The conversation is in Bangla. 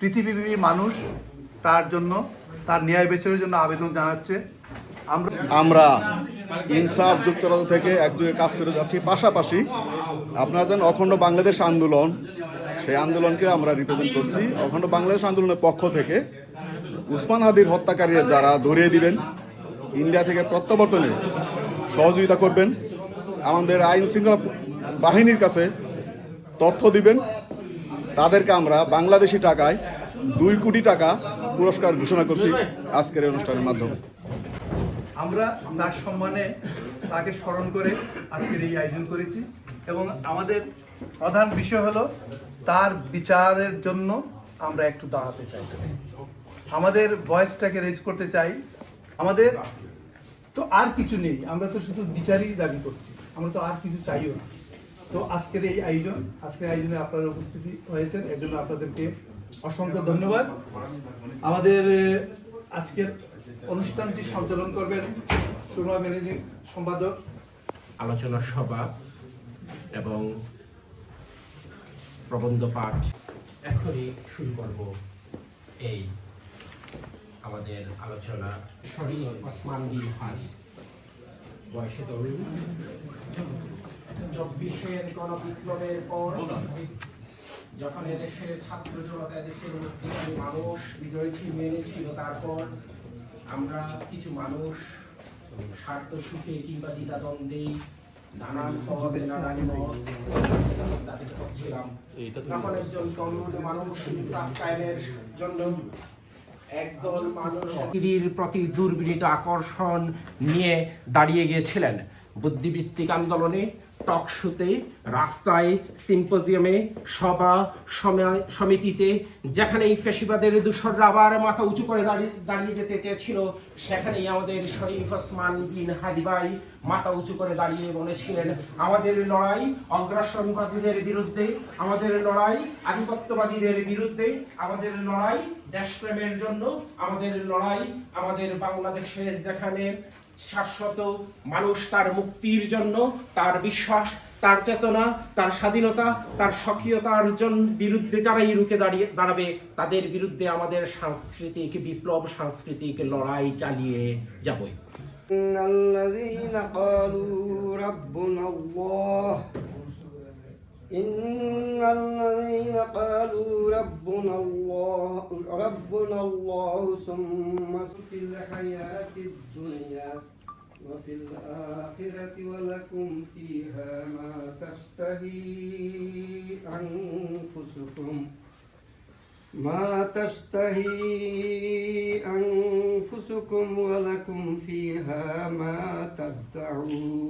পৃথিবীব্যাপী মানুষ তার জন্য, তার ন্যায় বিচারের জন্য আবেদন জানাচ্ছে। আমরা ইনসাফ, যুক্তরাজ্য থেকে একযোগে কাজ করে যাচ্ছি। পাশাপাশি আপনারা জানেন, অখণ্ড বাংলাদেশ আন্দোলন, সেই আন্দোলনকে আমরা রিপ্রেজেন্ট করছি। অখণ্ড বাংলাদেশ আন্দোলনের পক্ষ থেকে উসমান হাদির হত্যাকারীরা যারা ধরিয়ে দিবেন, ইন্ডিয়া থেকে প্রত্যাবর্তনে সহযোগিতা করবেন, আমাদের আইন শৃঙ্খলা বাহিনীর কাছে তথ্য দিবেন তাদেরকে আমরা বাংলাদেশি টাকায় দুই কোটি টাকা পুরস্কার ঘোষণা করছি আজকের এই অনুষ্ঠানের মাধ্যমে। আমরা তার সম্মানে তাকে স্মরণ করে আজকের এই আয়োজন করেছি এবং আমাদের প্রধান বিষয় হলো তার বিচারের জন্য আমরা একটু দাঁড়াতে চাই। আমাদের ভয়েসটাকে রেজ করতে চাই। আমাদের তো আর কিছু নেই, আমরা তো শুধু বিচারই দাবি করছি, আমরা তো আর কিছু চাইও না। তো আজকের এই আয়োজন, আজকের আয়োজনে আপনারা উপস্থিতি হয়েছেন এর জন্য আপনাদেরকে অসংখ্য ধন্যবাদ। আমাদের আজকের অনুষ্ঠানটি সঞ্চালন করবেন সুরমা ম্যানেজিং সম্পাদক। আলোচনা সভা এবং প্রবন্ধ পাঠ। এখনই শুরু করব এই আমাদের আলোচনা। শরীফ ওসমান বিন হারি বয়সে তরুণ। চব্বিশের গণবিপ্লবের পর যখন এদেশের ছাত্র জনতা এদেশের মুক্তিকামী মানুষ বিজয় ছিনিয়ে এনেছিল তারপর আমরা কিছু মানুষ স্বার্থ সুখে কিংবা দ্বিধাদ্বন্দ্বে নানান পথে নানান মত করছিলাম তখন একজন তরুণ মানুষ ইনসাফ কায়েমের জন্য একদল মানুষ প্রতি দুর্বিনীত আকর্ষণ নিয়ে দাঁড়িয়ে গিয়েছিলেন। বুদ্ধিবৃত্তিক আন্দোলনে টক শোতে রাস্তায়, সিম্পোজিয়ামে, সভা সমিতিতে যেখানে এই ফেসিবাদের দূষণরা আবার মাথা উঁচু করে দাঁড়িয়ে দাঁড়িয়ে যেতে চেয়েছিল, সেখানেই আমাদের শরীফ ওসমান বিন হাদিবাই মাথা উঁচু করে দাঁড়িয়ে বলেছিলেন, আমাদের লড়াই অগ্রাসনবাদীদের বিরুদ্ধে, আমাদের লড়াই আধিপত্যবাদীদের বিরুদ্ধে, আমাদের লড়াই দেশপ্রেমের জন্য, আমাদের লড়াই আমাদের বাংলাদেশের যেখানে শাশ্বত মানুষ তার মুক্তির জন্য, তার বিশ্বাস তার চেতনা তার স্বাধীনতা তার স্বকীয়তার জন্য বিরুদ্ধে যারাই রুখে দাঁড়িয়ে দাঁড়াবে তাদের বিরুদ্ধে আমাদের সাংস্কৃতিক বিপ্লব সাংস্কৃতিক লড়াই চালিয়ে যাবই إن الذين قالوا ربنا الله إن الذين قالوا ربنا الله ربنا الله ثم في الحياة الدنيا وفي الآخرة ولكم فيها ما تشتهي أنفسكم. ما تشتهي أنفسكم ولكم فيها ما تدعون.